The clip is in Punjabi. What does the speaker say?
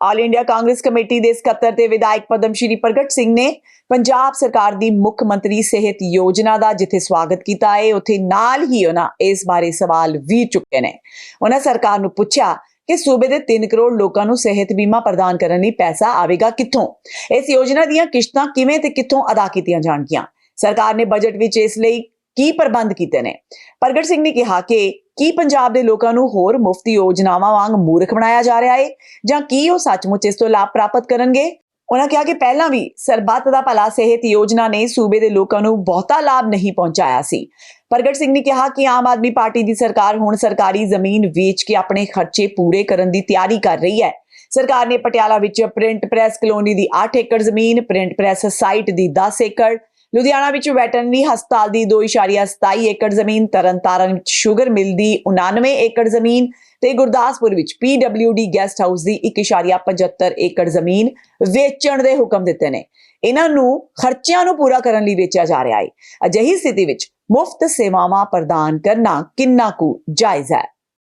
ਆਲ ਇੰਡੀਆ ਕਾਂਗਰਸ ਕਮੇਟੀ ਦੇ ਸਕੱਤਰ ਤੇ ਵਿਧਾਇਕ ਪਦਮ ਸ਼੍ਰੀ ਪ੍ਰਗਟ ਸਿੰਘ ਨੇ ਪੰਜਾਬ ਸਰਕਾਰ ਦੀ ਮੁੱਖ ਮੰਤਰੀ ਸਿਹਤ ਯੋਜਨਾ ਦਾ ਜਿੱਥੇ ਸਵਾਗਤ ਕੀਤਾ ਹੈ, ਉੱਥੇ ਨਾਲ ਹੀ ਉਹਨਾਂ ਇਸ ਬਾਰੇ ਸਵਾਲ ਵੀ ਚੁੱਕੇ ਨੇ। ਉਹਨਾਂ ਸਰਕਾਰ ਨੂੰ ਪੁੱਛਿਆ ਕਿ ਸੂਬੇ ਦੇ 3 ਕਰੋੜ ਲੋਕਾਂ ਨੂੰ ਸਿਹਤ ਬੀਮਾ ਪ੍ਰਦਾਨ ਕਰਨ ਲਈ ਪੈਸਾ ਆਵੇਗਾ ਕਿੱਥੋਂ? ਇਸ ਯੋਜਨਾ ਦੀਆਂ ਕਿਸ਼ਤਾਂ ਕਿਵੇਂ ਤੇ ਕਿੱਥੋਂ ਅਦਾ ਕੀਤੀਆਂ ਜਾਣਗੀਆਂ? ਸਰਕਾਰ ਨੇ ਬਜਟ ਵਿੱਚ ਇਸ ਲਈ ਕੀ ਪ੍ਰਬੰਧ ਕੀਤੇ ਨੇ? ਪ੍ਰਗਟ ਸਿੰਘ ਨੇ ਕਿਹਾ ਕਿ ਕੀ ਪੰਜਾਬ ਦੇ ਲੋਕਾਂ ਨੂੰ ਹੋਰ ਮੁਫਤ ਯੋਜਨਾਵਾਂ ਵਾਂਗ ਮੂਰਖ ਬਣਾਇਆ ਜਾ ਰਿਹਾ ਹੈ ਜਾਂ ਕੀ ਉਹ ਸੱਚਮੁੱਚ ਇਸ ਤੋਂ ਲਾਭ ਪ੍ਰਾਪਤ ਕਰਨਗੇ? ਉਹਨਾਂ ਕਿਹਾ ਕਿ ਪਹਿਲਾਂ ਵੀ ਸਰਬੱਤ ਦਾ ਭਲਾ ਸਿਹਤ ਯੋਜਨਾ ਨੇ ਸੂਬੇ ਦੇ ਲੋਕਾਂ ਨੂੰ ਬਹੁਤਾ ਲਾਭ ਨਹੀਂ ਪਹੁੰਚਾਇਆ ਸੀ। ਪ੍ਰਗਟ ਸਿੰਘ ਨੇ ਕਿਹਾ ਕਿ ਆਮ ਆਦਮੀ ਪਾਰਟੀ ਦੀ ਸਰਕਾਰ ਹੁਣ ਸਰਕਾਰੀ ਜ਼ਮੀਨ ਵੇਚ ਕੇ ਆਪਣੇ ਖਰਚੇ ਪੂਰੇ ਕਰਨ ਦੀ ਤਿਆਰੀ ਕਰ ਰਹੀ ਹੈ। ਸਰਕਾਰ ਨੇ ਪਟਿਆਲਾ ਵਿੱਚ ਪ੍ਰਿੰਟ ਪ੍ਰੈਸ ਕਲੋਨੀ ਦੀ 8 ਏਕੜ ਜ਼ਮੀਨ, ਪ੍ਰਿੰਟ ਪ੍ਰੈਸ ਸਾਈਟ ਦੀ 10 ਏਕੜ ਲੁਧਿਆਣਾ ਵਿੱਚ ਵੈਟਰਨਰੀ ਹਸਪਤਾਲ ਦੀ 2.27 ਏਕੜ ਜ਼ਮੀਨ ਤਰਨਤਾਰਨ ਵਿੱਚ ਸ਼ੂਗਰ ਮਿਲ ਦੀ 99 ਏਕੜ ਜ਼ਮੀਨ ਤੇ ਗੁਰਦਾਸਪੁਰ ਵਿੱਚ PWD ਗੈਸਟ ਹਾਊਸ ਦੀ 1.75 ਏਕੜ ਜ਼ਮੀਨ ਵੇਚਣ ਦੇ ਹੁਕਮ ਦਿੱਤੇ ਨੇ। ਇਹਨਾਂ ਨੂੰ ਖਰਚਿਆਂ ਨੂੰ ਪੂਰਾ ਕਰਨ ਲਈ ਵੇਚਿਆ ਜਾ ਰਿਹਾ ਹੈ ਅਜਿਹੀ ਸਥਿਤੀ ਵਿੱਚ ਮੁਫਤ ਸੇਵਾਵਾਂ ਪ੍ਰਦਾਨ ਕਰਨਾ ਕਿੰਨਾ ਕੁ ਜਾਇਜ਼ ਹੈ?